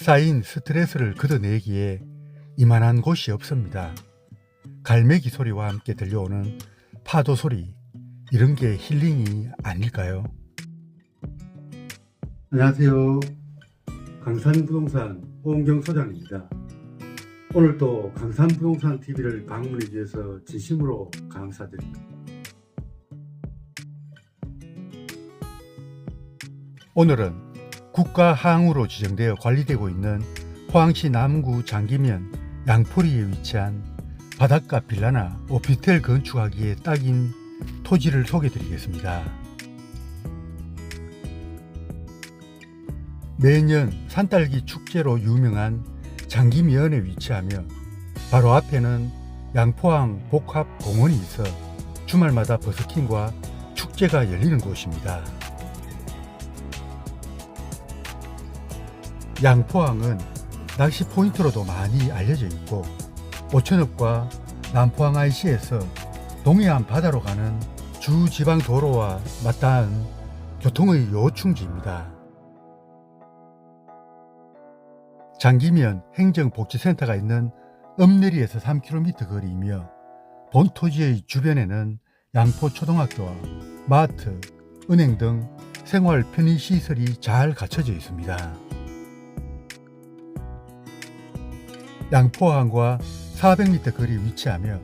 쌓인 스트레스를 걷어내기에 이만한 곳이 없습니다. 갈매기 소리와 함께 들려오는 파도 소리, 이런 게 힐링이 아닐까요? 안녕하세요. 강산부동산 오은경 소장입니다. 오늘도 강산부동산 TV를 방문해 주셔서 진심으로 감사드립니다. 오늘은 국가항으로 지정되어 관리되고 있는 포항시 남구 장기면 양포리에 위치한 바닷가 빌라나 오피스텔 건축하기에 딱인 토지를 소개해 드리겠습니다. 매년 산딸기 축제로 유명한 장기면에 위치하며 바로 앞에는 양포항 복합공원이 있어 주말마다 버스킹과 축제가 열리는 곳입니다. 양포항은 낚시 포인트로도 많이 알려져 있고 오천읍과 남포항 IC에서 동해안 바다로 가는 주 지방 도로와 맞닿은 교통의 요충지입니다. 장기면 행정복지센터가 있는 읍내리에서 3km 거리이며 본 토지의 주변에는 양포초등학교와 마트, 은행 등 생활 편의시설이 잘 갖춰져 있습니다. 양포항과 400m 거리 위치하며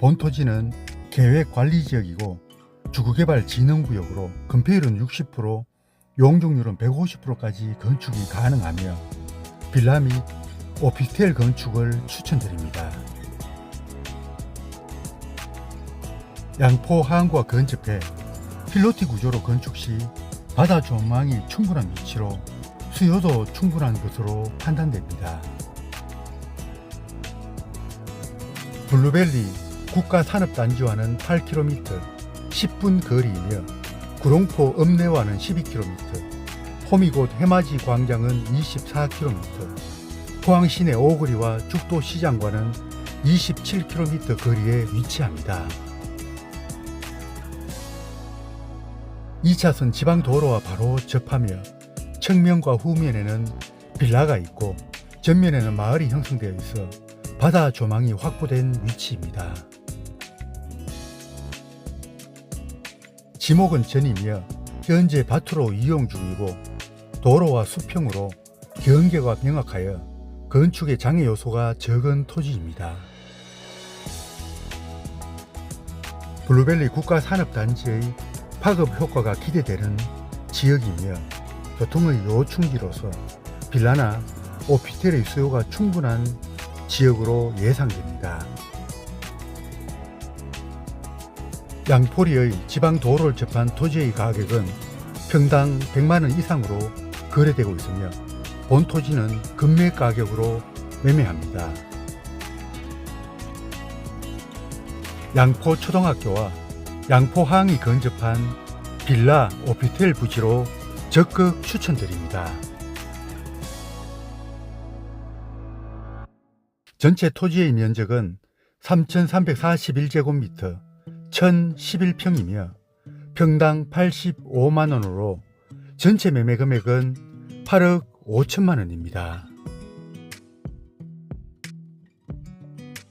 본토지는 계획관리지역이고 주거개발진흥구역으로 건폐율은 60%, 용적률은 150%까지 건축이 가능하며 빌라 및 오피스텔 건축을 추천드립니다. 양포항과 근접해 필로티 구조로 건축 시 바다 조망이 충분한 위치로 수요도 충분한 것으로 판단됩니다. 블루벨리 국가산업단지와는 8km, 10분 거리이며 구롱포 읍내와는 12km, 호미곶 해맞이 광장은 24km, 포항 시내 오거리와 죽도시장과는 27km 거리에 위치합니다. 2차선 지방도로와 바로 접하며 측면과 후면에는 빌라가 있고 전면에는 마을이 형성되어 있어 바다 조망이 확보된 위치입니다. 지목은 전이며 현재 밭으로 이용 중이고 도로와 수평으로 경계가 명확하여 건축에 장애 요소가 적은 토지입니다. 블루벨리 국가산업단지의 파급 효과가 기대되는 지역이며 교통의 요충지로서 빌라나 오피스텔의 수요가 충분한 지역으로 예상됩니다. 양포리의 지방 도로를 접한 토지의 가격은 평당 100만 원 이상으로 거래되고 있으며 본 토지는 금매 가격으로 매매합니다. 양포 초등학교와 양포항이 근접한 빌라 오피스텔 부지로 적극 추천드립니다. 전체 토지의 면적은 3,341제곱미터 1,011평이며 평당 85만 원으로 전체 매매 금액은 8억 5천만 원입니다.